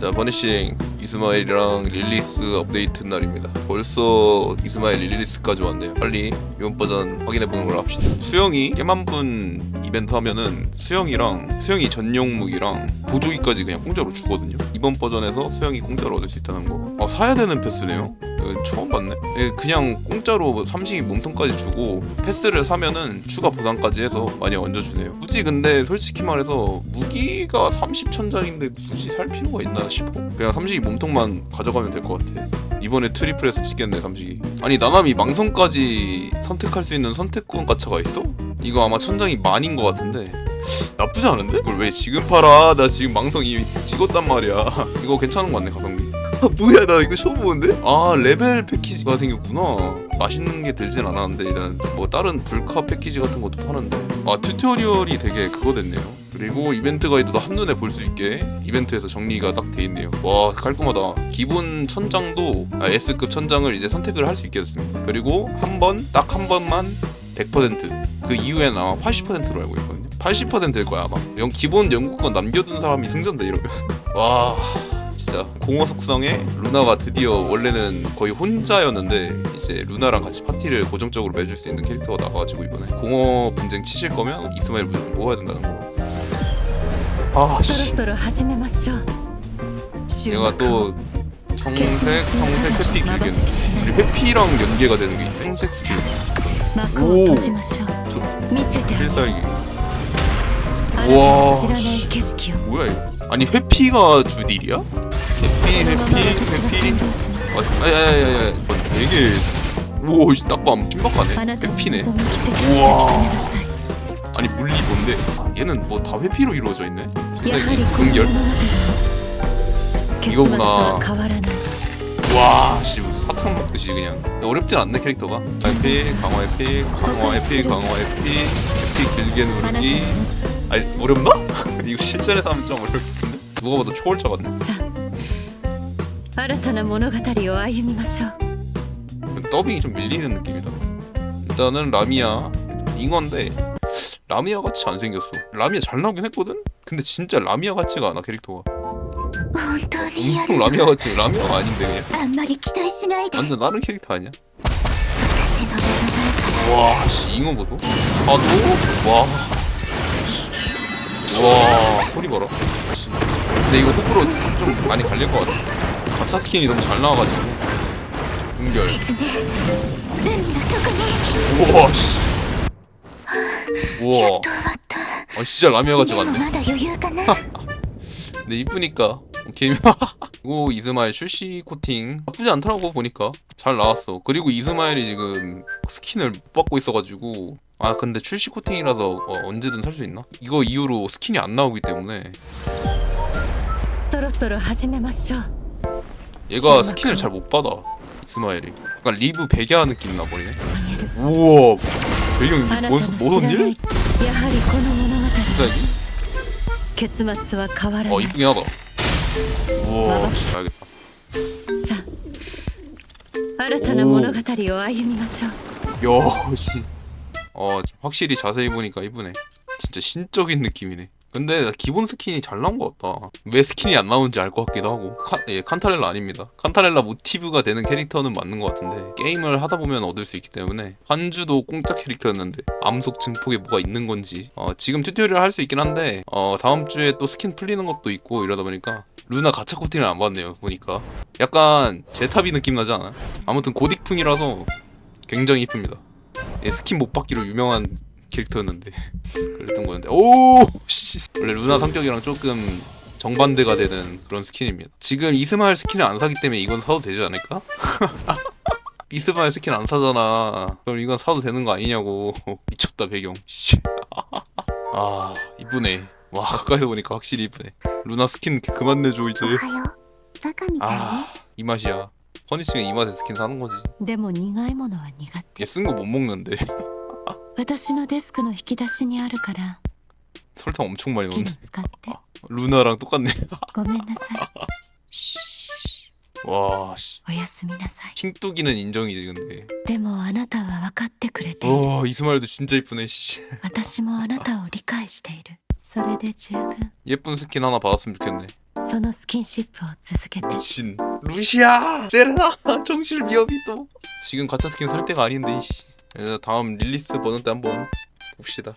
자 버니싱 이스마일이랑 릴리스 업데이트 날입니다. 벌써 이스마일 릴리스까지 왔네요. 빨리 이번 버전 확인해보는 걸로 합시다. 수영이 깨만분 이벤트 하면은 수영이랑 수영이 전용 무기랑 보조기까지 그냥 공짜로 주거든요. 이번 버전에서 수영이 공짜로 얻을 수 있다는 거. 아, 사야 되는 패스네요. 이건 처음 봤네. 예, 그냥 공짜로 삼식이 몸통까지 주고 패스를 사면은 추가 보상까지 해서 많이 얹어주네요. 굳이 근데 솔직히 말해서 무기가 30천장인데 굳이 살 필요가 있나 싶어? 그냥 삼식이 몸통만 가져가면 될 것 같아 이번에 트리플에서 찍겠네 삼식이 아니 나남이 망성까지 선택할 수 있는 선택권 가차가 있어? 이거 아마 천장이 만인 것 같은데 나쁘지 않은데? 이걸 왜 지금 팔아? 나 지금 망성이 찍었단 말이야 이거 괜찮은 거 같네 가성비 아 뭐야 나 이거 처음 보는데? 아 레벨 패키지가 생겼구나 맛있는 게 들진 않았는데 일단 뭐 다른 불카 패키지 같은 것도 파는데 아 튜토리얼이 되게 그거 됐네요 그리고 이벤트 가이드도 한눈에 볼 수 있게 이벤트에서 정리가 딱 돼 있네요. 와 깔끔하다. 기본 천장도 아, S급 천장을 이제 선택을 할 수 있게 됐습니다. 그리고 한 번 딱 한 번만 100%그 이후에는 아마 80%로 알고 있거든요. 80%일 거야 아마. 영 기본 연구권 남겨둔 사람이 승전돼 이러면. 와 진짜. 공허 속성에 루나가 드디어 원래는 거의 혼자였는데 이제 루나랑 같이 파티를 고정적으로 맺을 수 있는 캐릭터가 나와가지고 이번에 공허 분쟁 치실 거면 이스마일 무조건 모아야 된다는 거. 아 そ 씨. ろそろ始めましょう終 얘가 幕を 또 청색, 청색 회피 길게 그리고 회피랑 연계가 되는 게 있네. 청색 스킬 幕を閉じましょう見せてあげる 필살기 あなたの知らない景色を 뭐야 이거 아니 회피가 주딜이야? 회피 このまま 회피 私が 회피 先導します 아, 아야야야야 되게 우와 씨, 딱밤 あ 신박하네 なたを 회피네 望む奇跡を抱きしめなさい 아니 물리 뭔데 아, 얘는 뭐 다 회피로 이루어져 있네 やはりこの 근결 物語結末 이거구나 は変わらない 와씨 사탕 먹듯이 그냥 어렵진 않네 캐릭터가 회피 강화 회피 강화 회피 강화 회피 회피 길게 あなたの 누르기 아니 어렵나? 이거 실전에서 하면 좀 어렵겠는데 누가 봐도 초월자 같네 さあ新たな物語を歩みましょう 더빙이 좀 밀리는 느낌이다 일단은 라미아 잉어인데 라미아 같이 안 생겼어 라미아 잘 나오긴 했거든? 근데 진짜 라미아 같지가 않아 캐릭터가 本当にや 엄청 る 라미아 같지 라미아가 아닌데 그냥 あんまり期待しないで 완전 다른 캐릭터 아니야? 私の目の前 와, 씨, 잉어 보소? 파도? 와. 와, 소리 봐라. 씨. 근데 이거 호불호 좀 많이 갈릴 것 같아. 가차 스킨이 너무 잘 나와가지고. 은결. 海の底に 우와, 씨. 우와. 終わった아, 진짜 라미아 같지 でも 않네. まだ余裕かな 근데 이쁘니까. 오케이. 그리고 이스마일 출시 코팅 나쁘지 않더라고 보니까 잘 나왔어. 그리고 이스마일이 지금 스킨을 못 받고 있어가지고 아 근데 출시 코팅이라서 어, 언제든 살 수 있나? 이거 이후로 스킨이 안 나오기 때문에 そろそろ始めましょう 얘가 스킨을 잘 못 받아 이스마일이 약간 리브 백야 느낌 나버리네 あげる 우와 배경이 あなたの 뭔, 知 뭔 らない 일? やはりこの物語 갑자기? 結末は変わら 어 ない 이쁘긴 하다 우와 씨, 알겠다 さあ新たな物語を歩みましょう야 씨. 어 확실히 자세히 보니까 이쁘네 진짜 신적인 느낌이네 근데 기본 스킨이 잘 나온 것 같다. 왜 스킨이 안 나오는지 알 것 같기도 하고. 카, 예, 칸타렐라 아닙니다. 칸타렐라 모티브가 되는 캐릭터는 맞는 것 같은데 게임을 하다 보면 얻을 수 있기 때문에 환주도 공짜 캐릭터였는데 암속 증폭에 뭐가 있는 건지 어, 지금 튜토리얼 할 수 있긴 한데 어, 다음 주에 또 스킨 풀리는 것도 있고 이러다 보니까 루나 가차 코팅을 안 받네요 보니까. 약간 제타비 느낌 나지 않아? 아무튼 고딕풍이라서 굉장히 이쁩니다. 예, 스킨 못 받기로 유명한 캐릭터였는데 그랬던 건데 오 씨. 원래 루나 성격이랑 조금 정반대가 되는 그런 스킨입니다. 지금 이스마일 스킨을 안 사기 때문에 이건 사도 되지 않을까? 이스마일 스킨 안 사잖아. 그럼 이건 사도 되는 거 아니냐고. 미쳤다 배경. 아 이쁘네. 와 가까이서 보니까 확실히 이쁘네. 루나 스킨 그만 내줘 이제. 아이 아, 맛이야. 허니 씨가 이 맛에 스킨 사는 거지. 얘쓴 거 못 먹는데. 私のデスクの引き出しにあるから 설탕 엄청 많이 好き 넣었네. に使って。 루나랑 똑같네. ごめんなさい와 씨. おやすみなさい。 킹뚜기는 인정이지 근데. でもあなたは分かってくれている와 이스마일도 진짜 이쁘네 씨私もあなたを理解しているそれで十分。 예쁜 스킨 하나 받았으면 좋겠네. そのスキンシップを続けて。 미친. 루시아! 세레나! 정실 위협이 또. 지금 가짜 스킨 살 때가 아닌데 이씨. 그래서 다음 릴리스 버전 때 한번 봅시다.